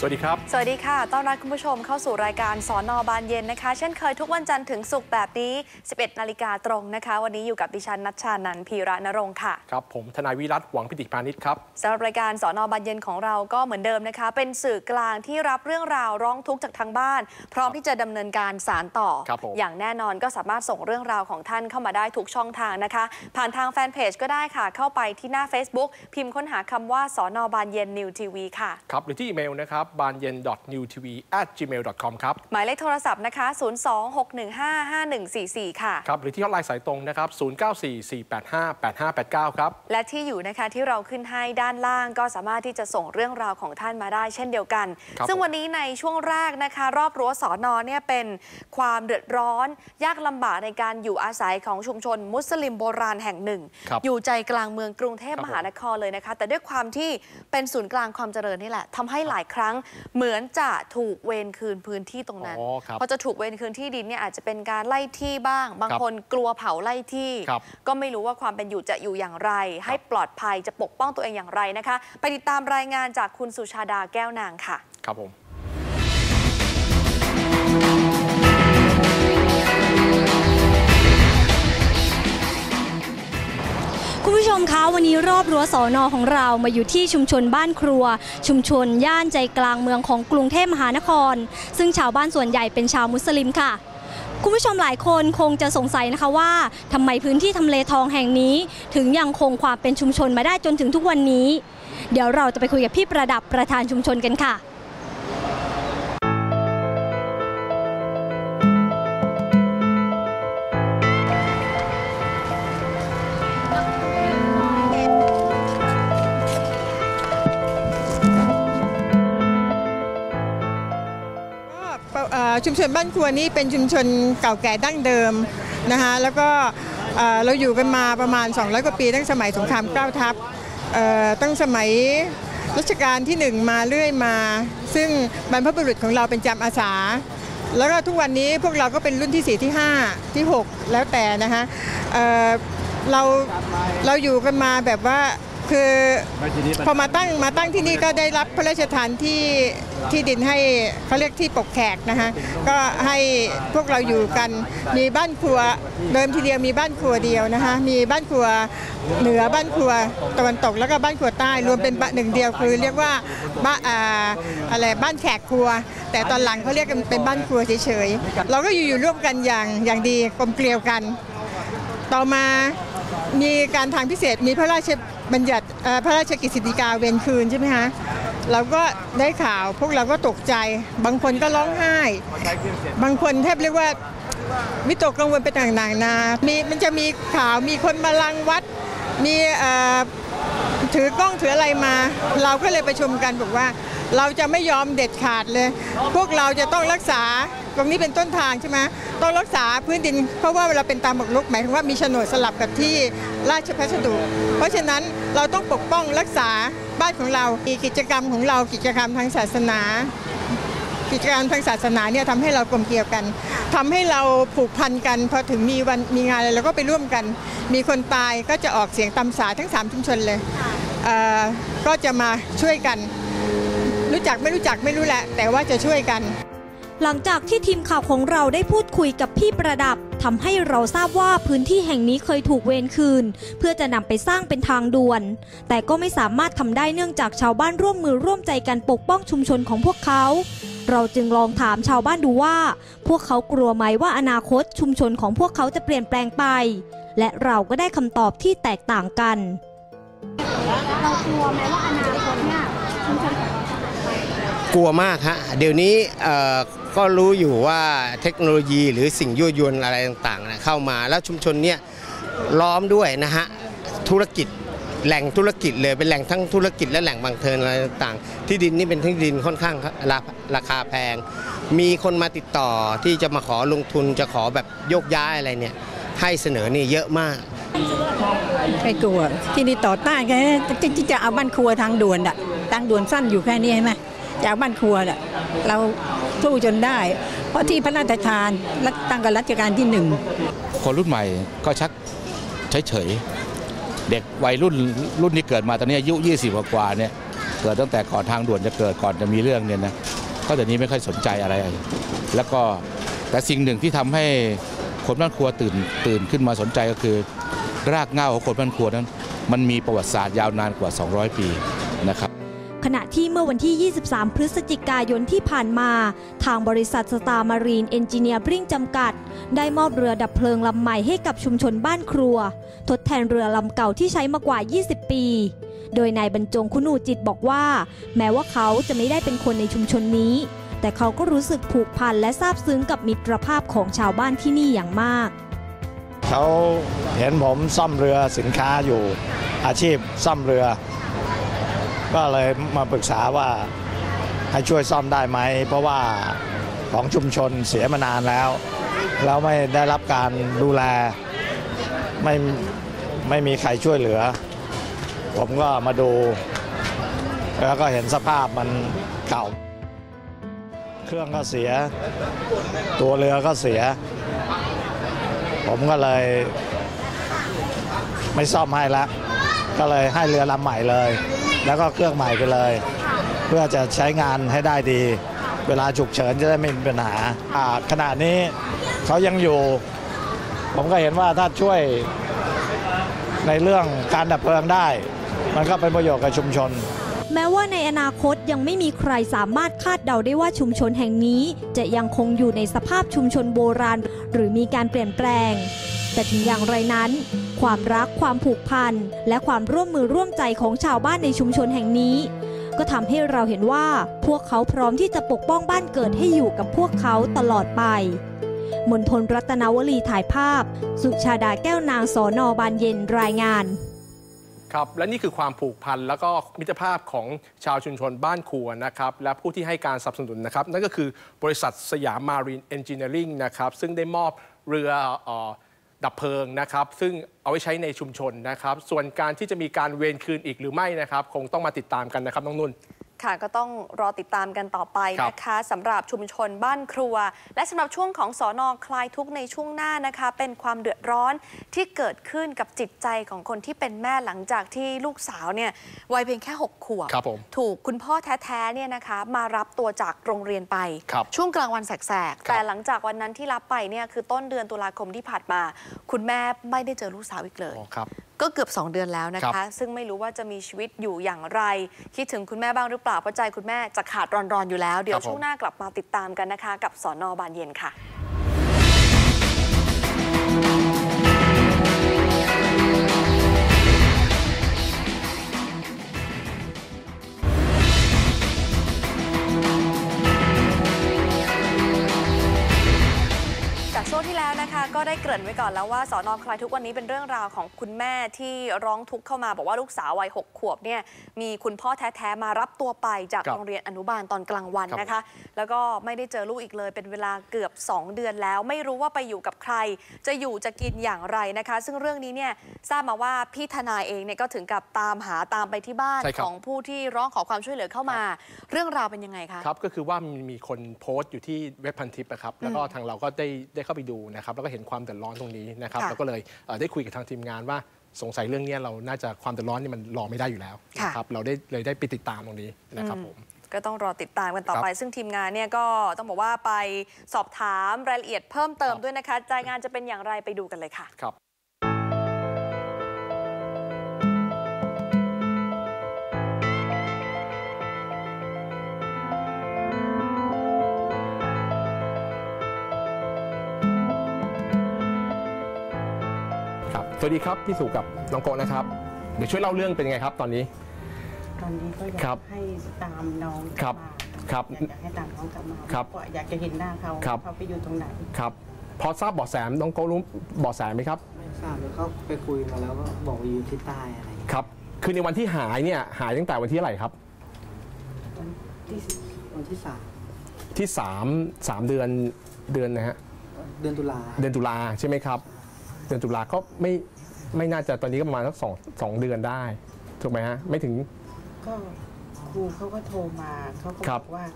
สวัสดีครับ สวัสดีค่ะ ต้อนรับคุณผู้ชมเข้าสู่รายการสอนอบานเย็นนะคะ เช่นเคยทุกวันจันทร์ถึงศุกร์แบบนี้ 11 นาฬิกาตรงนะคะ วันนี้อยู่กับดิฉันนัชชานันท์พีระนรงค์ค่ะ ครับ ผมทนายวิรัตหวังพิติพานิชครับสำหรับรายการสอนอบานเย็นของเราก็เหมือนเดิมนะคะ เป็นสื่อกลางที่รับเรื่องราวร้องทุกข์จากทางบ้าน พร้อมที่จะดำเนินการสารต่อครับผมอย่างแน่นอนก็สามารถส่งเรื่องราวของท่านเข้ามาได้ทุกช่องทางนะคะ ผ่านทางแฟนเพจก็ได้ค่ะ เข้าไปที่หน้า Facebook พิมพ์ค้นหาคำว่าสอนอบานเย็นนิวทีวีค่ะ ครับหรือที่อีเมลนะครับ b a n y e n n e w t v gmail com ครับ หมายเลขโทรศัพท์นะคะ 026155144 ค่ะ ครับ หรือที่ฮอตไลน์สายตรงนะครับ 0944858589 ครับ และที่อยู่นะคะที่เราขึ้นให้ด้านล่างก็สามารถที่จะส่งเรื่องราวของท่านมาได้เช่นเดียวกันครับซึ่งผมวันนี้ในช่วงแรกนะคะ รอบรั้วสอนอเนี่ยเป็นความเดือดร้อน ยากลำบากในการอยู่อาศัยของชุมชนมุสลิมโบราณแห่งหนึ่งครับอยู่ใจกลางเมืองกรุงเทพครับมหานครเลยนะคะ แต่ด้วยความที่เป็นศูนย์กลางความเจริญนี่แหละทำให้หลายครั้งเหมือนจะถูกเวรคืนพื้นที่ตรงนั้นอ๋อครับพอจะถูกเวรคืนที่ดินเนี่ยอาจจะเป็นการไล่ที่บ้าง บางครับคนกลัวเผาไล่ที่ ครับก็ไม่รู้ว่าความเป็นอยู่จะอยู่อย่างไร ให้ปลอดภัยจะปกป้องตัวเองอย่างไรนะคะ ไปติดตามรายงานจากคุณสุชาดาแก้วนางค่ะ ครับผม วันนี้รอบรั้วสอนอของเรามาอยู่ที่ชุมชนบ้านครัว ชุมชนย่านใจกลางเมืองของกรุงเทพมหานคร ซึ่งชาวบ้านส่วนใหญ่เป็นชาวมุสลิมค่ะคุณผู้ชมหลายคนคงจะสงสัยนะคะว่าทำไมพื้นที่ทำเลทองแห่งนี้ ถึงยังคงความเป็นชุมชนมาได้จนถึงทุกวันนี้ เดี๋ยวเราจะไปคุยกับพี่ประดับประธานชุมชนกันค่ะ ชุมชนบ้านครัวนี่เป็นชุมชนเก่าแก่ดั้งเดิมนะคะแล้วก็เราอยู่กันมาประมาณ 200 กว่าปีตั้งสมัยสงครามเกล้าทัพตั้งสมัยรัชกาลที่ 1 มาเรื่อยมา ซึ่งบรรพบุรุษของเราเป็นจำอาสา แล้วก็ทุกวันนี้พวกเราก็เป็นรุ่นที่ 4 ที่ 5 ที่ 6 แล้วแต่นะคะเเราเราอยู่กันมาแบบว่า คือพอมาตั้งมาตั้งที่นี่ก็ได้รับพระราชทานที่ที่ดินให้เขาเรียกที่ปกแขกนะคะก็ให้พวกเราอยู่กันมีบ้านครัวเดิมทีเดียวมีบ้านครัวเดียวนะคะมีบ้านครัวเหนือบ้านครัวตะวันตกแล้วก็บ้านครัวใต้รวมเป็นบ้านหนึ่งเดียวคือเรียกว่าบ้านอ่าอะไรบ้านแขกครัว แต่ตอนหลังเขาเรียกกันเป็นบ้านครัวเฉยๆเราก็อยู่อยู่ร่วมกันอย่างอย่างดีกลมเกลียวกัน ต่อมา มีการทางพิเศษมีพระราชบัญญัติพระราชกฤษฎีกาเวรคืนใช่ไหมคะเราก็ได้ข่าวพวกเราก็ตกใจ บางคนก็ร้องไห้ บางคนแทบเรียกว่าวิตกกังวลไปต่างๆนามีมันจะมีข่าวมีคนมาลังวัด มีเอ่อถือกล้องถืออะไรมา เราก็เลยประชุมกันบอกว่า เราจะไม่ยอมเด็ดขาดเลย พวกเราจะต้องรักษา ตรงนี้เป็นต้นทางใช่ไหมต้องรักษาพื้นดิน เพราะว่าเวลาเป็นตามบุกรุกหมายถึงว่ามีโฉนดสลับกับที่ราชพัสดุ เพราะฉะนั้นเราต้องปกป้องรักษาบ้านของเรามีกิจกรรมของเรากิจกรรมทางศาสนา กิจกรรมทางศาสนาเนี่ยทำให้เรากลมเกลียวกันทำให้เราผูกพันกันพอถึงมีวันมีงานอะไรเราก็ไปร่วมกัน มีคนตายก็จะออกเสียงตำสาทั้ง 3 ชุมชนเลยก็จะมาช่วยกัน รู้จักไม่รู้จักไม่รู้แหละ แต่ว่าจะช่วยกัน หลังจากที่ทีมข่าวของเราได้พูดคุยกับพี่ประดับทำให้เราทราบว่าพื้นที่แห่งนี้เคยถูกเวรคืน เพื่อจะนำไปสร้างเป็นทางด่วน แต่ก็ไม่สามารถทำได้เนื่องจากชาวบ้านร่วมมือร่วมใจกันปกป้องชุมชนของพวกเขา เราจึงลองถามชาวบ้านดูว่า พวกเขากลัวไหมว่าอนาคตชุมชนของพวกเขาจะเปลี่ยนแปลงไป และเราก็ได้คำตอบที่แตกต่างกัน เรากลัวไหมว่าอนาคตเนี่ยชุมชนกลัวมากฮะเดี๋ยวนี้เอ่อ ก็รู้อยู่ว่าเทคโนโลยีหรือสิ่งยั่วยวนอะไรต่างๆนะเข้ามาแล้วชุมชนเนี่ยล้อมด้วยนะฮะธุรกิจแหล่งธุรกิจเลยเป็นแหล่งทั้งธุรกิจและแหล่งบางเทินอะไรต่างๆ ที่ดินนี่เป็นที่ดินค่อนข้างราราคาแพง มีคนมาติดต่อที่จะมาขอลงทุนจะขอแบบโยกย้ายอะไรเนี่ยให้เสนอนี่เยอะมากไม่กลัวที่นี่ต่อต้านแค่ที่ที่จะเอาบ้านครัวทางด่วนอะทางด่วนสั้นอยู่แค่นี้ใช่ไหมจากบ้านครัวอะเรา สู้จนได้ เพราะที่พระราชทานรัตั้งกับรัชกาลที่หนึ่งคนรุ่นใหม่ก็ชักเฉยๆเด็กวัยรุ่นรุ่นที่เกิดมาตอนนี้อายุ 20 กว่าเนี่ยเกิดตั้งแต่ก่อนทางด่วนจะเกิดก่อนจะมีเรื่องเนี่ยนะก็เดี๋ยวนี้ไม่ค่อยสนใจอะไร แล้วก็แต่สิ่งหนึ่งที่ทำให้คนบ้านครัวตื่นตื่นขึ้นมาสนใจก็คือ รากเหง้าของคนบ้านครัวนั้น มันมีประวัติศาสตร์ยาวนานกว่า 200 ปีนะครับ ขณะที่เมื่อวันที่ 23 พฤศจิกายนที่ผ่านมา ทางบริษัทสตาร์มารีนเอนจิเนียร์บริงจำกัด ได้มอบเรือดับเพลิงลำใหม่ให้กับชุมชนบ้านครัว ทดแทนเรือลำเก่าที่ใช้มากว่า 20 ปี โดยนายบรรจงคุณูจิตบอกว่า แม้ว่าเขาจะไม่ได้เป็นคนในชุมชนนี้ แต่เขาก็รู้สึกผูกพันและซาบซึ้งกับมิตรภาพของชาวบ้านที่นี่อย่างมาก เขาเห็นผมซ่อมเรือสินค้าอยู่อาชีพซ่อมเรือ ก็เลยมาปรึกษาว่าให้ช่วยซ่อมได้ไหม เพราะว่าของชุมชนเสียมานานแล้ว แล้วไม่ได้รับการดูแลไม่ไม่มีใครช่วยเหลือ ผมก็มาดู แล้วก็เห็นสภาพมันเก่า เครื่องก็เสีย ตัวเรือก็เสีย ผมก็เลย ไม่ซ่อมให้แล้วก็เลยให้เรือลำใหม่เลย แล้วก็เครื่องใหม่ไปเลย เพื่อจะใช้งานให้ได้ดี เวลาฉุกเฉินจะได้ไม่มีปัญหาขณะนี้เขายังอยู่ ผมก็เห็นว่าถ้าช่วยในเรื่องการดับเพลิงได้ มันก็เป็นประโยชน์กับชุมชน แม้ว่าในอนาคตยังไม่มีใครสามารถคาดเดาได้ว่าชุมชนแห่งนี้ จะยังคงอยู่ในสภาพชุมชนโบราณ หรือมีการเปลี่ยนแปลง แต่ถึงอย่างไรนั้น ความรักความผูกพัน และความร่วมมือร่วมใจของชาวบ้านในชุมชนแห่งนี้ ก็ทำให้เราเห็นว่าพวกเขาพร้อมที่จะปกป้องบ้านเกิดให้อยู่กับพวกเขาตลอดไป มนทนรัตนวลีถ่ายภาพ สุชาดาแก้วนางสอนอบานเย็นรายงานครับและนี่คือความผูกพันแล้วก็มิตรภาพของชาวชุมชนบ้านครัวนะครับและผู้ที่ให้การสนับสนุนนะครับ นั่นก็คือบริษัทสยามมารีนเอนจิเนียริงนะครับซึ่งได้มอบเรืออ ดับเพลิงนะครับซึ่งเอาไว้ใช้ในชุมชนนะครับ ส่วนการที่จะมีการเวรคืนอีกหรือไม่นะครับ คงต้องมาติดตามกันนะครับน้องนุ่น ค่ะก็ต้องรอติดตามกันต่อไปครับนะคะสำหรับชุมชนบ้านครัว และสำหรับช่วงของสอนอคลายทุกข์ในช่วงหน้านะคะ เป็นความเดือดร้อนที่เกิดขึ้นกับจิตใจของคนที่เป็นแม่หลังจากที่ลูกสาวเนี่ยวัยเพียงแค่ 6 ขวบครับผมถูกคุณพ่อแท้ๆเนี่ยนะคะ มารับตัวจากโรงเรียนไปครับช่วงกลางวันแสกครับๆแต่หลังจากวันนั้นที่รับไปเนี่ยคือต้นเดือนตุลาคมที่ผ่านมา คุณแม่ไม่ได้เจอลูกสาวอีกเลยอ๋อครับ ก็เกือบ 2 เดือนแล้วนะครัคะบซึ่งไม่รู้ว่าจะมีชีวิตอยู่อย่างไร คิดถึงคุณแม่บ้างหรือเปล่าเพราะใจคุณแม่จะขาดรอนๆอยู่แล้ว เดี๋ยวช่วงหน้ากลับมาติดตามกันนะคะ กับสอนอบานเย็นค่ะ ช่วงที่แล้วนะคะ ก็ได้เกริ่นไว้ก่อนแล้วว่าสอนอคลายทุกวันนี้เป็นเรื่องราวของคุณแม่ที่ร้องทุกข์เข้ามา บอกว่าลูกสาววัยหกขวบเนี่ยมีคุณพ่อแท้ๆมารับตัวไปจากครับโรงเรียนอนุบาลตอนกลางวันครับนะคะ แล้วก็ไม่ได้เจอลูกอีกเลย เป็นเวลาเกือบ 2 เดือนแล้ว ไม่รู้ว่าไปอยู่กับใคร จะอยู่จะกินอย่างไรนะคะ ซึ่งเรื่องนี้เนี่ยทราบมาว่าพี่ทนายเองเนี่ยก็ถึงกับตามหาตามไปที่บ้านใช่ครับ ของผู้ที่ร้องขอความช่วยเหลือเข้ามา เรื่องราวเป็นยังไงคะ ครับก็คือว่ามีมีคนโพสต์อยู่ที่เว็บพันทิปนะครับแล้วก็ทางเราก็ได้ได้เข้าไปดูนะครับแล้วก็เห็นความเดือดร้อนตรงนี้นะครับค่ะแล้วก็เลยเอ่อได้คุยกับทางทีมงานว่าสงสัยเรื่องเนี้ยเราน่าจะความเดือดร้อนนี่มันรอไม่ได้อยู่แล้วค่ะนะครับเราได้เลยได้ไปติดตามตรงนี้นะครับผมก็ต้องรอติดตามกันต่อครับไป ซึ่งทีมงานเนี่ยก็ต้องบอกว่าไปสอบถามรายละเอียดเพิ่มเติมครับด้วยนะคะรายงานจะเป็นอย่างไรไปดูกันเลยค่ะ สวัสดีครับพี่สุกับน้องโกะนะครับ เดี๋ยวช่วยเล่าเรื่องเป็นยังไงครับตอนนี้ ตอนนี้ก็อยาครักบให้ตามน้องครับมาครับอยากจะให้ตามน้องกลับมาครับเพาะอยากจะเห็นหน้าเขาครับ เขาไปอยู่ตรงไหนครับพอทราบเบาะแสน้องโกะรู้เบาะแสไหมครับไม่ทราบเลยเขาไปคุยมาแล้วก็บอกว่าอยู่ที่ใต้อะไรอย่างเงี้ยครับ คือในวันที่หายเนี่ยหายตั้งแต่วันที่เท่าไหร่ครับ วันที่สิบวันที่สามที่3 3เดือนเดือนนะฮะเดือนตุลาเดือนตุลาใช่ไหมครับ เดือนตุลาก็ไม่ไม่น่าจะตอนนี้ก็ประมาณสักสองสองเดือนได้ถูกไหมฮะไม่ถึง ก็ครูเขาก็โทรมาเขาก็ครับบอกว่า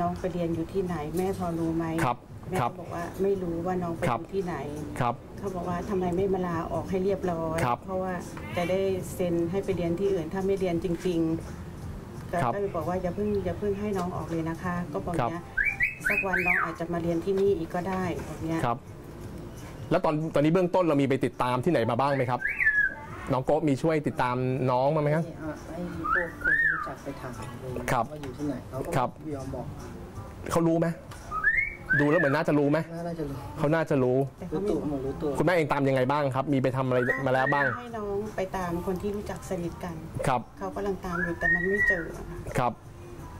น้องไปเรียนอยู่ที่ไหน แม่พอรู้ไหมครับแม่ครับก็บอกว่าไม่รู้ว่าน้องไปครัอบ ยู่ที่ไหน ครับ เขาบอกว่าทำไมไม่มาลาออกให้เรียบร้อย ครับเพราะว่าจะได้เซ็นให้ไปเรียนที่อื่นถ้าไม่เรียนจริงๆก็ครับก็เลยบอกว่าอย่าเพิ่งอย่าเพิ่งให้น้องออกเลยนะคะ ก็บอกครับ เนี้ยสักวันน้องอาจจะมาเรียนที่นี่อีกก็ได้แบบเนี้ยครับ แล้วตอนตอนนี้เบื้องต้นเรามีไปติดตามที่ไหนมาบ้างไหมครับ น้องโกะมีช่วยติดตามน้องมาไหมครับให้ให้พวกคนที่รู้จักไปถามเลยครับ ว่าอยู่ที่ไหนเขาก็ครับ ไม่ยอมบอกเขารู้ไหมดูแล้วเหมือนน่าจะรู้ไหมน่าจะรู้เขาน่าจะรู้ แต่รู้เขาตัวไม่หมดรู้ตัวคุณแม่เองตามยังไงบ้างครับ มีไปทำอะไรมาแล้วบ้างให้น้องไปตามคนที่รู้จักสนิทกัน ครับ เขากำลังตามอยู่แต่มันไม่เจออะค่ะครับ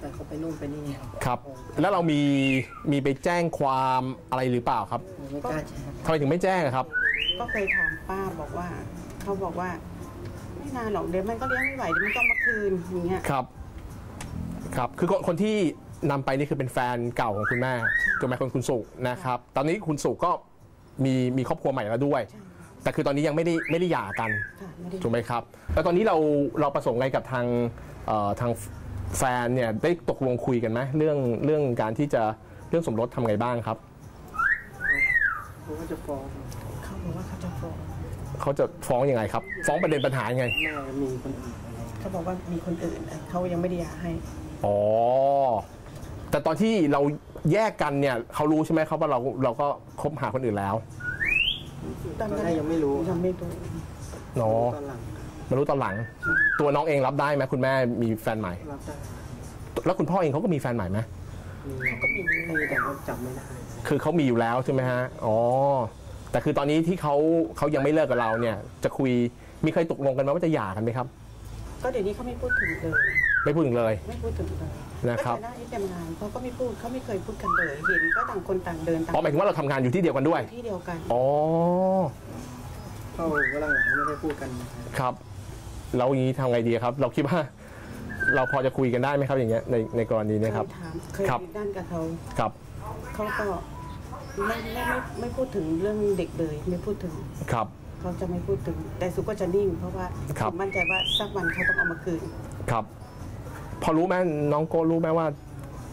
แต่เขาไปนู่นไปนี่ครับ แล้วเรามีมีไปแจ้งความอะไรหรือเปล่าครับไม่กล้าแชร์ทำไมถึงไม่แจ้งอะครับ ก็เคยถามป้าบอกว่า เขาบอกว่า ไม่นานหรอกเดี๋ยวมันก็เลี้ยงไม่ไหวเดี๋ยวมันต้องมาคืนอย่างเงี้ยครับ ครับ คือคนคนที่นำไปนี่คือเป็นแฟนเก่าของคุณแม่ถูกไหมคนคุณสุนะครับ ตอนนี้คุณสุก็มีมีครอบครัวใหม่แล้วด้วย แต่คือตอนนี้ยังไม่ได้ไม่ได้หย่ากัน ค่ะไม่ได้ถูกไหมครับ แล้วตอนนี้เราเราประสงค์ไงกับทางเอ่อทาง แฟนเนี่ยได้ตกลงคุยกันไหมเรื่องเรื่องการที่จะเรื่องสมรสทำไงบ้างครับเขาก็จะฟ้องเขาบอกว่าเขาจะฟ้องเขาจะฟ้องยังไงครับ ฟ้องประเด็นปัญหายังไง แม่มีคนอื่นอะไรเขาบอกว่ามีคนอื่นแต่เขายังไม่ได้หย่าให้อ๋อ แต่ตอนที่เราแยกกันเนี่ยเขารู้ใช่ไหมครับว่าเราเราก็คบหาคนอื่นแล้วตอนตอนนั้นแรกยังไม่รู้ยังไม่รู้เนาะ ตอนหลัง มารู้ตอนหลัง ตัวน้องเองรับได้ไหมคุณแม่มีแฟนใหม่ รับได้แล้วคุณพ่อเองเขาก็มีแฟนใหม่ไหมมีก็มีมีแต่เขาจับไม่ได้คือเขามีอยู่แล้วใช่ไหมฮะอ๋อแต่คือตอนนี้ที่เขาเขายังไม่เลิกกับเราเนี่ย จะคุยมีเคยตกลงกันไหมว่าจะหย่ากันไหมครับ ก็เดี๋ยวนี้เขาไม่พูดถึงเลย ไม่พูดถึงเลย ไม่พูดถึงเลยนะครับก็แต่หน้าที่ทำงานเขาก็ไม่พูดเขาไม่เคยพูดกันเลยเห็นก็ต่างคนต่างเดินต่างอ๋อหมายถึงว่าเราทำงานอยู่ที่เดียวกันด้วย ที่เดียวกันอ๋อเขาก็หลังๆไม่ได้พูดกันครับ เราอย่างนี้ทำไงดีครับ เราคิดว่า เราพอจะคุยกันได้ไหมครับอย่างเงี้ยในในกรณีเนี้ยครับเคยถามเคยครับด้านกับเขาครับเขาก็ไม่ไม่ไม่ไม่พูดถึงเรื่องเด็กเลยไม่พูดถึงครับ เขาจะไม่พูดถึง แต่สุก็จะนิ่ง เพราะว่าครับ ผมมั่นใจว่าสักวันเขาต้องเอามาคืน ครับ พอรู้ไหมน้องโกรู้ไหมว่า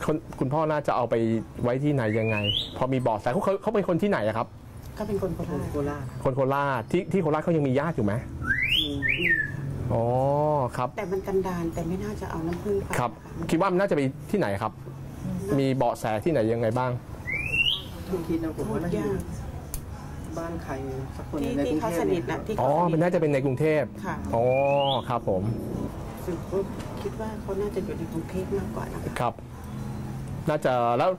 คนคุณพ่อน่าจะเอาไปไว้ที่ไหนยังไง พอมีเบาะแสเขาเขาเขาเป็นคนที่ไหนอะครับ เขาเป็นคนโคราชโคราชคนโคราชที่ที่โคราชเขายังมีญาติอยู่ไหมมี อืมอ๋อครับ แต่มันกันดานแต่ไม่น่าจะเอาน้ำผึ้งไปครับะคิดว่ามันน่าจะไปที่ไหนครับ มีเบาะแสที่ไหนยังไงบ้าง ทุกทีนะผมพูว่าดน่าจะยากบ้านใครสักคนที่ในที่กรุงเขาเทพสนิทเนี่นะยที่อ๋อเขาสมันนิทน่าจะเป็นในกรุงเทพค่ะ อ๋อครับผมสึกว่าคิดว่าเขาน่าจะอยู่ในกรุงเทพมากกว่านะคะครับ น่าจะแล้ว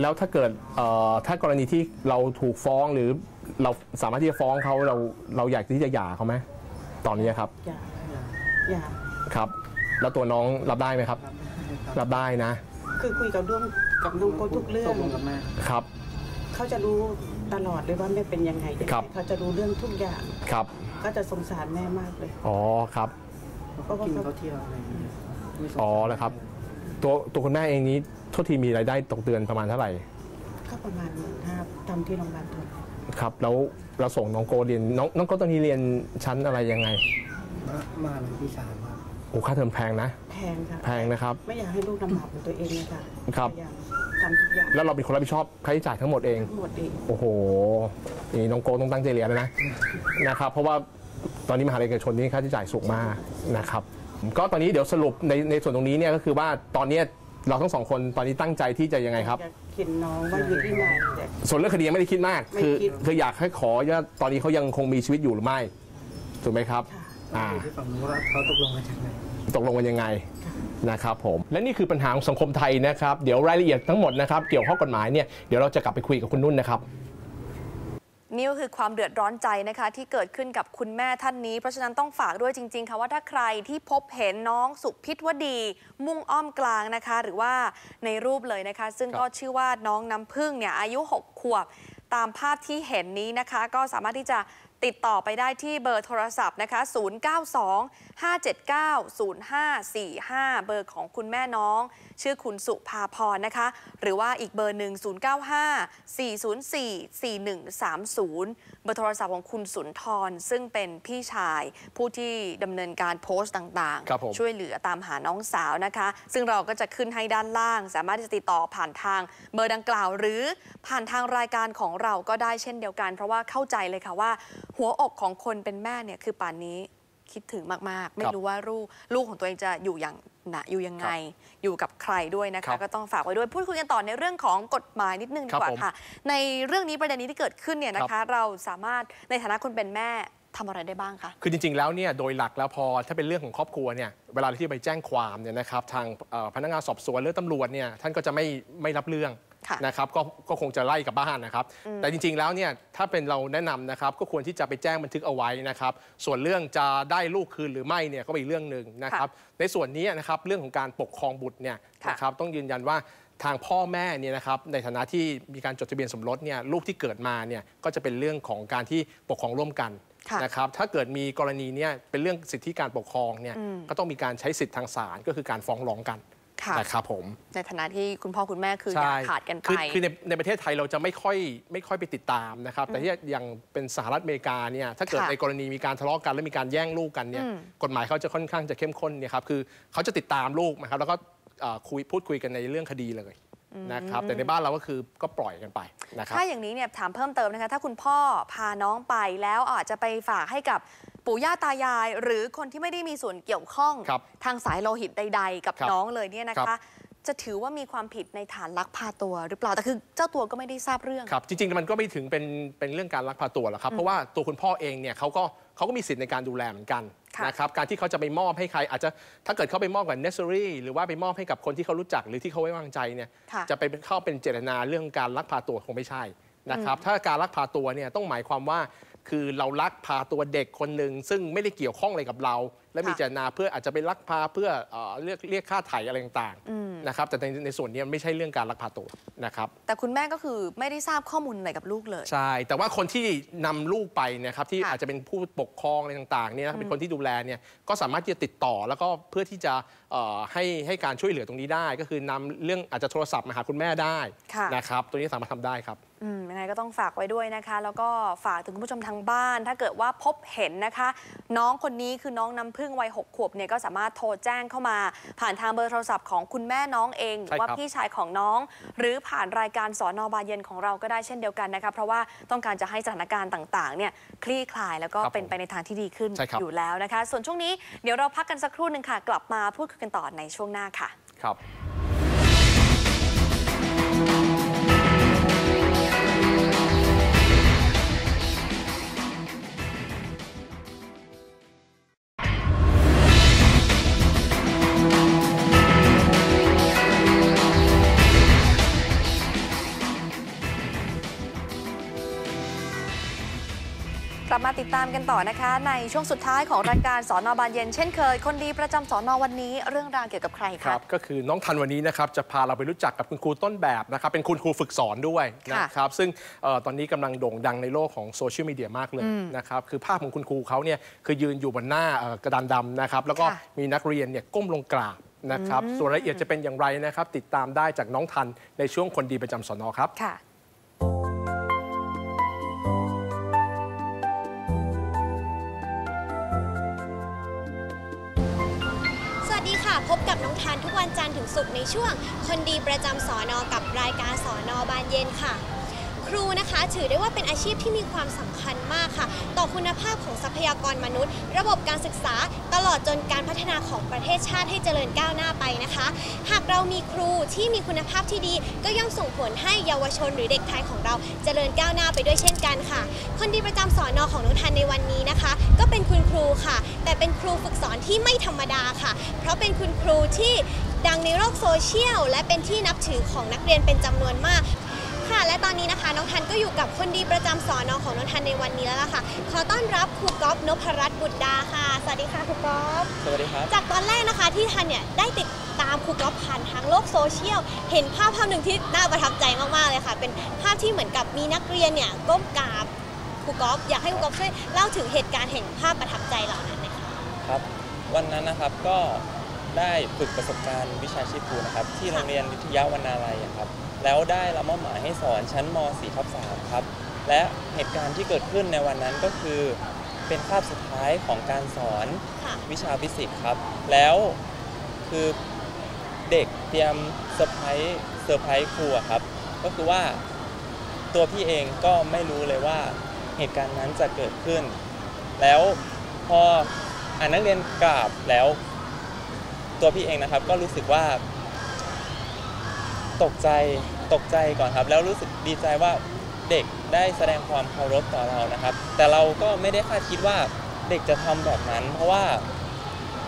แล้วถ้าเกิดเอ่อถ้ากรณีที่เราถูกฟ้องหรือเราสามารถที่จะฟ้องเขาเราเราอยากที่จะหย่าเขาไหมตอนนี้ครับ อย่า อย่าครับ แล้วตัวน้องรับได้ไหมครับ รับได้นะ คือคุยกับร่วมกับน้องโกทุกเรื่อตงกลงกับแม่ครับ เขาจะรู้ตลอดเลยว่าแม่เป็นยังไงยังไงครับ เขาจะรู้เรื่องทุกอย่าง ครับ ก็จะสงสารแม่มากเลย อ๋อครับ เขากินเขาเที่ยวอะไรอย่างเงี้ยไม่สงสารอ๋อแล้วครับ ตัวตัวคุณแม่เองนี้โทษทีมีรายได้ตกเดือนประมาณเท่าไหร่ ก็ประมาณหมื่นห้าทำที่โรงพยาบาลทุนครับ แล้วเราส่งน้องโกเรียนน้องน้องโกตอนนี้เรียนชั้นอะไรยังไง มามาเลยที่สามครับโอ้ค่าเทอมแพงนะ แพงค่ะแพงนะครับ ไม่อยากให้ลูกลำบากเป็นตัวเองเลยค่ะครับ พยายามทำทุกอย่างแล้วเราเป็นคนรับผิดชอบค่าใช้จ่ายทั้งหมดเองทั้งหมดเองโอ้โหนี่น้องโกต้องตั้งใจเรียนแล้วนะนะครับ เพราะว่าตอนนี้มหาลัยเอกชนนี่ค่าใช้จ่ายสูงมากนะครับ ก็ตอนนี้เดี๋ยวสรุปในในส่วนตรงนี้เนี่ยก็คือว่าตอนเนี้ยเราทั้งสองคนตอนนี้ตั้งใจที่จะยังไงครับ อยากเห็นน้องว่าอยู่ที่ไหนแต่ ส่วนเรื่องคดียังไม่ได้คิดมากไม่คือคิด คืออยากให้ขอว่าตอนนี้เขายังคงมีชีวิตอยู่หรือไม่ ถูกไหมครับ ค่ะ อ่าอยู่ที่ฝั่งนู้นว่าเขาตกลงกันจากไหนตกลงกันยังไงนะครับผมและนี่คือปัญหาของสังคมไทยนะครับ เดี๋ยวรายละเอียดทั้งหมดนะครับเกี่ยวข้องกฎหมายเนี่ยเดี๋ยวเราจะกลับไปคุยกับคุณนุ่นนะครับนี่ก็คือความเดือดร้อนใจนะคะ ที่เกิดขึ้นกับคุณแม่ท่านนี้ เพราะฉะนั้นต้องฝากด้วยจริง ๆ ค่ะว่าถ้าใครที่พบเห็นน้องสุพิษวดี มุ่งอ้อมกลางนะคะ หรือว่าในรูปเลยนะคะ ซึ่งก็ชื่อว่าน้องน้ำพึ่งเนี่ยอายุ 6 ขวบ ตามภาพที่เห็นนี้นะคะ ก็สามารถที่จะ ติดต่อไปได้ที่เบอร์โทรศัพท์นะคะ 092 579 0545 เบอร์ของคุณแม่น้อง ชื่อคุณสุภาพรนะคะ หรือว่าอีกเบอร์หนึ่ง095 404 4130 เบอร์โทรศัพท์ของคุณสุนทร ซึ่งเป็นพี่ชายผู้ที่ดำเนินการโพสต์ต่างครับผมช่วยเหลือตามหาน้องสาวนะคะ ซึ่งเราก็จะขึ้นให้ด้านล่าง สามารถที่จะติดต่อผ่านทางเบอร์ดังกล่าว หรือผ่านทางรายการของเราก็ได้เช่นเดียวกัน เพราะว่าเข้าใจเลยค่ะว่า หัวอกของคนเป็นแม่เนี่ยคือป่านนี้คิดถึงมาก ๆ ไม่รู้ว่าลูกลูกของตัวเองจะอยู่อย่างนะอยู่ยังไง อยู่กับใครด้วยนะครัคะบก็ต้องฝากไว้ด้วยพูดคุยกันต่อในเรื่องของกฎหมายนิดนึงดีกว่าครับผมค่ะ ในเรื่องนี้ประเด็นนี้ที่เกิดขึ้นเนี่ยนะคะ เราสามารถในฐานะคนเป็นแม่ทำอะไรได้บ้างคะ คือจริง ๆ แล้วเนี่ยโดยหลักแล้วพอถ้าเป็นเรื่องของครอบครัวเนี่ยเวลาที่ไปแจ้งความเนี่ยนะครับทางเอ่อพนักงานสอบสวนหรือตำรวจเนี่ยท่านก็จะไม่ไม่รับเรื่องค่ะ นะครับก็ก็คงจะไล่กลับบ้านนะครับอืมแต่จริงๆแล้วเนี่ยถ้าเป็นเราแนะนำนะครับก็ควรที่จะไปแจ้งบันทึกเอาไว้นะครับ ส่วนเรื่องจะได้ลูกคืนหรือไม่เนี่ยก็เป็นอีกเรื่องหนึ่งนะครับ ในส่วนนี้นะครับเรื่องของการปกครองบุตรเนี่ยนะครับต้องยืนยันว่าทางพ่อแม่เนี่ยนะครับในฐานะที่มีการจดทะเบียนสมรสเนี่ยลูกที่เกิดมาเนี่ยก็จะเป็นเรื่องของการที่ปกครองร่วมกันค่ะนะครับถ้าเกิดมีกรณีเนี่ยเป็นเรื่องสิทธิการปกครองเนี่ยอืมก็ต้องมีการใช้สิทธิ์ทางศาลก็คือการฟ้องร้องกันค่ะ นะครับผม ในฐานะที่คุณพ่อคุณแม่คืออย่าขาดกันไปคือคือในในประเทศไทยเราจะไม่ค่อยไม่ค่อยไปติดตามนะครับ แต่ที่อย่างเป็นสหรัฐอเมริกาเนี่ยถ้าเกิดค่ะในกรณีมีการทะเลาะกันและมีการแย่งลูกกันเนี่ยอืมกฎหมายเขาจะค่อนข้างจะเข้มข้นเนี่ยครับคือเขาจะติดตามลูกนะครับแล้วก็เอ่อคุยพูดคุยกันในเรื่องคดีเลยนะครับแต่ในบ้านเราก็คือก็ปล่อยกันไปนะครับถ้าอย่างนี้เนี่ยถามเพิ่มเติมนะคะ ถ้าคุณพ่อพาน้องไปแล้วอาจจะไปฝากให้กับ ปู่ย่าตายาย หรือคนที่ไม่ได้มีส่วนเกี่ยวข้องครับทางสายโลหิตใด ๆ กับครับน้องเลยเนี่ยนะครัคะบจะถือว่ามีความผิดในฐานลักพาตัวหรือเปล่า แต่คือเจ้าตัวก็ไม่ได้ทราบเรื่อง ครับ จริง ๆ มันก็ไม่ถึงเป็นเป็นเรื่องการลักพาตัวหรอกครับ เพราะว่าตัวคุณพ่อเองเนี่ยเขาก็เขาก็มีสิทธิ์ในการดูแลเหมือนกันค่ะนะครับ การที่เขาจะไปมอบให้ใคร อาจจะถ้าเกิดเขาไปมอบกับเนสซอรี่หรือว่าไปมอบให้กับคนที่เขารู้จักหรือที่เขาไว้วางใจเนี่ยค่ะจะไปเข้าเป็นเจตนาเรื่องการลักพาตัวคงไม่ใช่นะครับ ถ้าการลักพาตัวเนี่ยต้องหมายความว่า คือเราลักพาตัวเด็กคนหนึ่งซึ่งไม่ได้เกี่ยวข้องอะไรกับเรา และมีค่ะเจตนาเพื่ออาจจะไปลักพาเพื่อเอ่อเรียกเรียกค่าไถ่อะไรต่างอืมๆนะครับแต่ในในส่วนนี้ไม่ใช่เรื่องการลักพาตัวนะครับ แต่คุณแม่ก็คือไม่ได้ทราบข้อมูลอะไรกับลูกเลย ใช่ แต่ว่าคนที่นำลูกไปเนะครับที่ค่ะอาจจะเป็นผู้ปกครองอะไรต่างๆเนี่ยนะครับเป็นคนที่ดูแลเนี่ยก็สามารถที่จะติดต่อแล้วก็เพื่อที่จะเอ่อให้ให้การช่วยเหลือตรงนี้ได้ ก็คือนำเรื่องอาจจะโทรศัพท์มาหาคุณแม่ได้ค่ะ นะครับตัวนี้สามารถทำได้ครับ อืมยังไงก็ต้องฝากไว้ด้วยนะคะ แล้วก็ฝากถึงคุณผู้ชมทางบ้าน ถ้าเกิดว่าพบเห็นนะคะ น้องคนนี้คือน้องน้ำพึ่งวัยหกขวบเนี่ยก็สามารถโทรแจ้งเข้ามา ผ่านทางเบอร์โทรศัพท์ของคุณแม่น้องเองหรือว่าใช่ครับพี่ชายของน้อง หรือผ่านรายการสอนอบานเย็นของเราก็ได้เช่นเดียวกันนะคะเพราะว่าต้องการจะให้สถานการณ์ต่างๆเนี่ยคลี่คลายแล้วก็ครับผมเป็นไปในทางที่ดีขึ้นใช่ครับอยู่แล้วนะคะ ส่วนช่วงนี้เดี๋ยวเราพักกันสักครู่หนึ่งค่ะ กลับมาพูดคุยกันต่อในช่วงหน้าค่ะ ครับ มาติดตามกันต่อนะคะ ในช่วงสุดท้ายของรายการสอนอบานเย็นเช่นเคย คนดีประจำสอนอวันนี้เรื่องราวเกี่ยวกับใครคคะรับ ก็คือน้องทันวันนี้นะครับจะพาเราไปรู้จักกับคุณครูต้นแบบนะครับเป็นคุณครูฝึกสอนด้วยค่ะนะครับซึ่งเอ่อตอนนี้กำลังโด่งดังในโลกของโซเชียลมีเดียมากเลยอืมนะครับคือภาพของคุณครูเขาเนี่ยคือยืนอยู่บนหน้าเอ่อกระดานดำนะครับแล้วก็ค่ะมีนักเรียนเนี่ยก้มลงกราบนะครับอืมส่วนรายละเอียดจะเป็นอย่างไรนะครับ ติดตามได้จากน้องทันในช่วงคนดีประจำสนครับค่ะ กับน้องทานทุกวันจันทร์ถึงศุกร์ในช่วง คนดีประจำสอนอกับรายการสอนอบานเย็นค่ะ ครูนะคะ ถือได้ว่าเป็นอาชีพที่มีความสำคัญมากค่ะ ต่อคุณภาพของทรัพยากรมนุษย์ ระบบการศึกษาตลอดจนการพัฒนาของประเทศชาติให้เจริญก้าวหน้าไปนะคะ หากเรามีครูที่มีคุณภาพที่ดี ก็ย่อมส่งผลให้เยาวชนหรือเด็กไทยของเราเจริญก้าวหน้าไปด้วยเช่นกันค่ะ คนดีประจำสอนอของน้องทันในวันนี้นะคะ ก็เป็นคุณครูค่ะ แต่เป็นครูฝึกสอนที่ไม่ธรรมดาค่ะ เพราะเป็นคุณครูที่ดังในโลกโซเชียลและเป็นที่นับถือของนักเรียนเป็นจำนวนมาก ค่ะและตอนนี้นะคะ น้องทันก็อยู่กับคนดีประจำสอนอของน้องทันในวันนี้แล้วล่ะค่ะ ขอต้อนรับครูก๊อฟนพรัตน์บุตรดาค่ะ สวัสดีค่ะครูก๊อฟสวัสดีครับ จากตอนแรกนะคะที่ทันเนี่ยได้ติดตามครูก๊อฟผ่านทางโลกโซเชียล เห็นภาพภาพหนึ่งที่น่าประทับใจมากๆเลยค่ะ เป็นภาพที่เหมือนกับมีนักเรียนเนี่ยก้มกราบครูก๊อฟอยากให้ครูก๊อฟช่วยเล่าถึงเหตุการณ์แห่งภาพประทับใจเหล่านั้นหนะคะครับ วันนั้นนะครับก็ได้ฝึกประสบการณ์วิชาชีพครูนะครับ ที่โรงเรียนวิทยาวรรณาลัยอะครับ แล้วได้รับมอบหมายให้สอนชั้นม .4 ทับ3ครับ และเหตุการณ์ที่เกิดขึ้นในวันนั้นก็คือ เป็นภาพสุดท้ายของการสอนค่ะวิชาฟิสิกส์ครับ แล้วคือเด็กเตรียมเซอร์ไพรส์เซอร์ไพรส์ครูอะครับ ก็คือว่าตัวพี่เองก็ไม่รู้เลยว่าเหตุการณ์นั้นจะเกิดขึ้น แล้วพออ่านนักเรียนกราบแล้ว ตัวพี่เองนะครับก็รู้สึกว่า ตกใจตกใจก่อนครับ แล้วรู้สึกดีใจว่าเด็กได้แสดงความเคารพต่อเรานะครับ แต่เราก็ไม่ได้คาดคิดว่าเด็กจะทำแบบนั้น เพราะว่า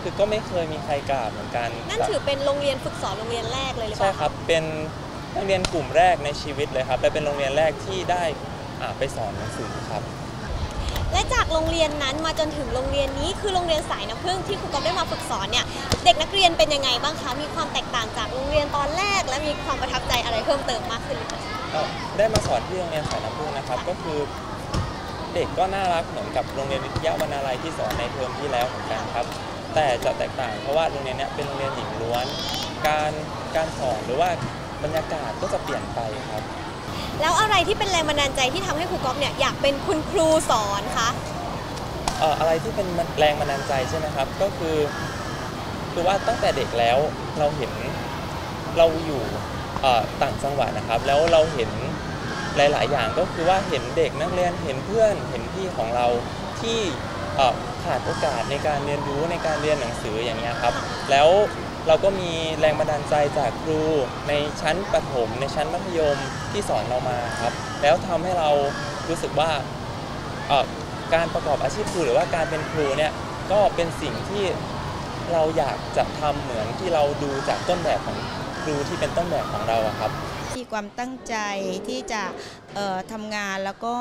คือก็ไม่เคยมีใครกราบเหมือนกันนั่นถือเป็นโรงเรียนฝึกสอนโรงเรียนแรกเลยหรือเปใช่ล่าครับเป็นนักเรียนกลุ่มแรกในชีวิตเลยครับและเป็นโรงเรียนแรกที่ได้อ่าไปสอนหนังสือครับ และจากโรงเรียนนั้นมาจนถึงโรงเรียนนี้คือโรงเรียนสายน้ำผึ้งที่ครูกอฟได้มาฝึกสอนเนี่ยเด็กนักเรียนเป็นยังไงบ้างคะมีความแตกต่างจากโรงเรียนตอนแรก และมีความประทับใจอะไรเพิ่มเติมมากขึ้นหรือเปล่าได้มาสอนที่โรงเรียนสายน้ำพุนะครับก็คือเด็กก็น่ารักเหมือนกับโรงเรียนวิทยาวรรณาลัยที่สอนในเทอมที่แล้วเหมือนกันครับ แต่จะแตกต่างเพราะว่าโรงเรียนเนี้ยเป็นโรงเรียนหญิงล้วน การการสอนหรือว่าบรรยากาศก็จะเปลี่ยนไปครับ แล้วอะไรที่เป็นแรงบันดาลใจที่ทำให้ครูกอฟเนี่ยอยากเป็นคุณครูสอนคะเอ่ออะไรที่เป็นแรงบันดาลใจใช่ไหมครับ ก็คือคือว่าตั้งแต่เด็กแล้วเราเห็นเราอยู่เอ่อต่างจังหวัดนะครับ แล้วเราเห็นหลาย ๆ อย่างก็คือว่าเห็นเด็กนักเรียนเห็นเพื่อนเห็นพี่ของเราที่เอ่อขาดโอกาสในการเรียนรู้ในการเรียนหนังสืออย่างเงี้ยครับ แล้ว เราก็มีแรงบันดาลใจจากครูในชั้นประถม ในชั้นมัธยมที่สอนเรามาครับ แล้วทำให้เรารู้สึกว่าการประกอบอาชีพครูหรือว่าการเป็นครูเนี่ยก็เป็นสิ่งที่เราอยากจะทำเหมือนที่เราดูจากต้นแบบของครูที่เป็นต้นแบบของเราครับมีความตั้งใจที่จะทำงานแล้วก็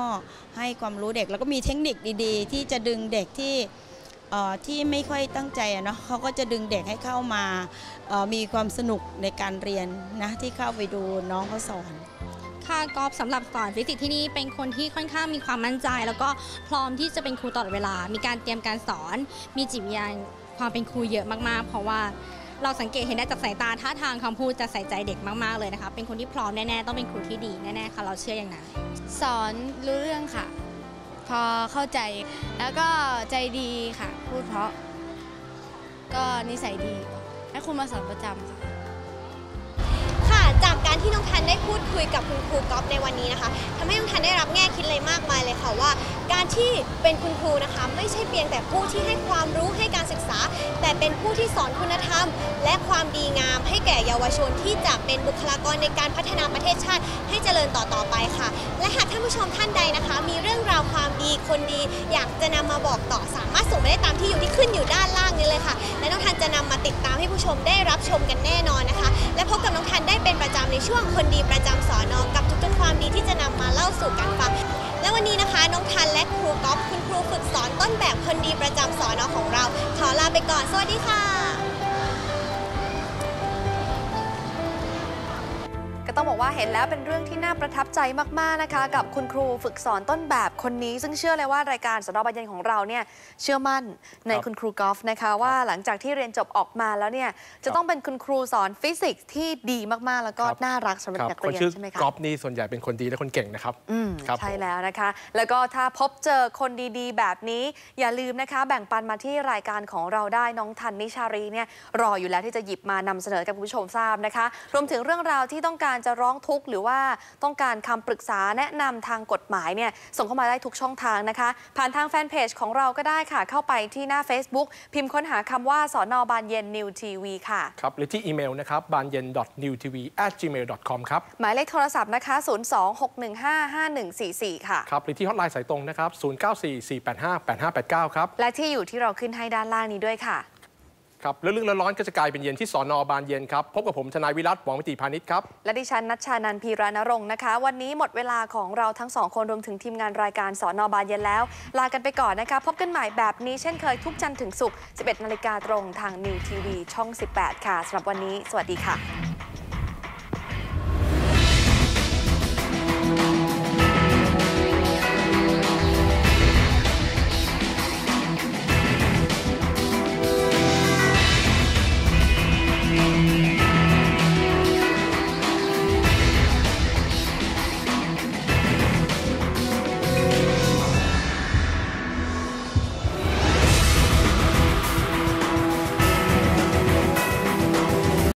ให้ความรู้เด็ก แล้วก็มีเทคนิคดี ๆ ที่จะดึงเด็กที่ ที่ไม่ค่อยตั้งใจอะเนาะเขาก็จะดึงเด็กให้เข้ามาเอ่อมีความสนุกในการเรียนนะที่เข้าไปดูน้องเขาสอนค่ะกอฟสำหรับสอนฟิสิกส์ที่นี่เป็นคนที่ค่อนข้างมีความมั่นใจ แล้วก็พร้อมที่จะเป็นครูตลอดเวลา มีการเตรียมการสอน มีจิตวิญญาณความเป็นครูเยอะมากๆ เพราะว่าเราสังเกตเห็นได้จากสายตาท่าทางคำพูดจะใส่ใจเด็กมากๆเลยนะคะเป็นคนที่พร้อมแน่ๆต้องเป็นครูที่ดีแน่ๆค่ะเราเชื่ออย่างนั้น สอนรู้เรื่องค่ะ พอเข้าใจ แล้วก็ใจดีค่ะ พูดเพราะ ก็นิสัยดีให้คุณมาสอนประจำค่ะค่ะ จากการที่น้องทันได้พูดคุยกับคุณครูก๊อฟในวันนี้นะคะทำให้น้องทันได้รับแง่คิดอะไรมากมายเลยค่ะว่า การที่เป็นคุณครูนะคะ ไม่ใช่เพียงแต่ผู้ที่ให้ความรู้ให้การศึกษา แต่เป็นผู้ที่สอนคุณธรรม และความดีงามให้แก่เยาวชนที่จะเป็นบุคลากรในการพัฒนาประเทศชาติ ให้เจริญต่อต่อไปค่ะ และหากท่านผู้ชมท่านใดนะคะ มีเรื่องราวความดีคนดี อยากจะนำมาบอกต่อสามารถส่งมาได้ตามที่อยู่ที่ขึ้นอยู่ด้านล่างนี้เลยค่ะ และน้องทันจะนำมาติดตามให้ผู้ชมได้รับชมกันแน่นอนนะคะ และพบกับน้องทันได้เป็นประจำในช่วงคนดีประจำสอนอกับทุกๆความดีที่จะนำมาเล่าสู่กันฟัง และวันนี้นะคะ น้องทันและครูก๊อฟคุณครูฝึกสอนต้นแบบคนดีประจำสอนอของเรา ขอลาไปก่อน สวัสดีค่ะ ก็ต้องบอกว่าเห็นแล้วเป็นเรื่องที่น่าประทับใจมากๆนะคะ กับคุณครูฝึกสอนต้นแบบคนนี้ ซึ่งเชื่อเลยว่ารายการสนอบรรยนของเราเนี่ยเชื่อมั่นในครับคุณครูกอล์ฟนะคะ ว่าหลังจากที่เรียนจบออกมาแล้วเนี่ยจะต้องเป็นคุณครูสอนฟิสิกส์ที่ดีมากๆ แล้วก็ครับน่ารักสำหรับครับนักคนเรียนชื่อใช่ไหมคะกอฟนี่ส่วนใหญ่เป็นคนดีและคนเก่งนะครับอืมครับใช่ผมแล้วนะคะ แล้วก็ถ้าพบเจอคนดีๆ แบบนี้อย่าลืมนะคะ แบ่งปันมาที่รายการของเราได้น้องทันนิชารีเนี่ยรออยู่แล้วที่จะหยิบมานำเสนอกับคุณผู้ชมทราบนะคะ รวมถึงเรื่องราวที่ต้องการจะร้องทุกข์หรือว่าต้องการคำปรึกษาแนะนำทางกฎหมายเนี่ยส่งเข้ามาได้ทุกช่องทางนะคะ ผ่านทางแฟนเพจของเราก็ได้ค่ะ เข้าไปที่หน้า Facebook พิมพ์ค้นหาคำว่าสอนอบานเย็นนิวทีวีค่ะครับหรือที่อีเมลนะครับ b a n y e n n e w t v gmail com ครับหมายเลขโทรศัพท์นะคะ 026155144 ค่ะครับหรือที่ฮอตไลน์สายตรงนะครับ 0944858589 ครับและที่อยู่ที่เราขึ้นให้ด้านล่างนี้ด้วยค่ะ ครับแล้วเรื่องร้อนๆก็จะกลายเป็นเย็นที่สอนอบานเย็นครับพบกับผมทนายวิรัตหวังวิติพานิชครับและดิฉันนัชชานันพีรานรงค์นะคะ วันนี้หมดเวลาของเราทั้งสองคนรวมถึงทีมงานรายการสอนอบานเย็นแล้ว ลากันไปก่อนนะคะ พบกันใหม่แบบนี้เช่นเคยทุกจันทร์ถึงศุกร์11นาฬิกาตรงทางนิวทีวีช่อง 18 ค่ะสำหรับวันนี้ สวัสดีค่ะ